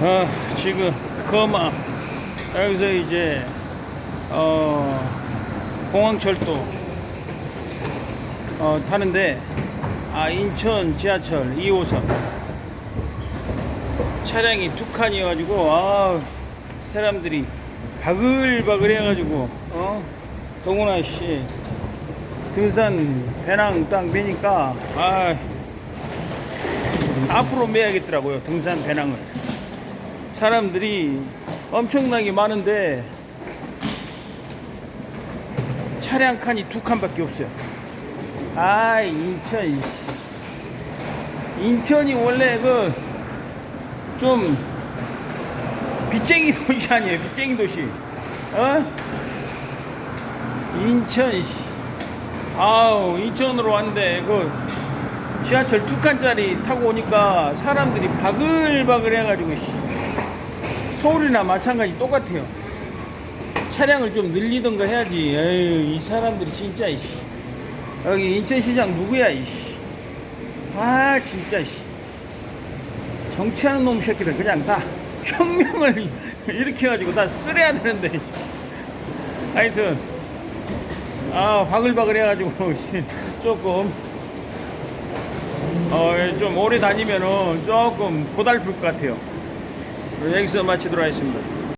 어, 지금 거마 여기서 이제 어, 공항철도 어, 타는데 아 인천 지하철 2호선. 차량이 두 칸이 어가지고 아 사람들이 바글바글 해가지고 어? 동훈아 씨 등산 배낭 딱 매니까 아 앞으로 매야겠더라고요 등산 배낭을 사람들이 엄청나게 많은데 차량 칸이 두 칸밖에 없어요 아 인천. 인천이 원래 그 좀 빚쟁이 도시 아니에요 빚쟁이 도시 어 인천 씨. 아우 인천으로 왔는데 그 지하철 두 칸짜리 타고 오니까 사람들이 바글바글 해가지고 씨. 서울이나 마찬가지 똑같아요. 차량을 좀 늘리던가 해야지. 에휴, 이 사람들이 진짜 이씨. 여기 인천시장 누구야 이씨. 아 진짜 이씨. 정치하는 놈 새끼들 그냥 다 혁명을 해가지고 다 쓰래야 되는데. 하여튼 아 바글바글 해가지고 씨, 조금 어, 좀 오래 다니면은 조금 고달플 것 같아요. 여기서 마치도록 하겠습니다.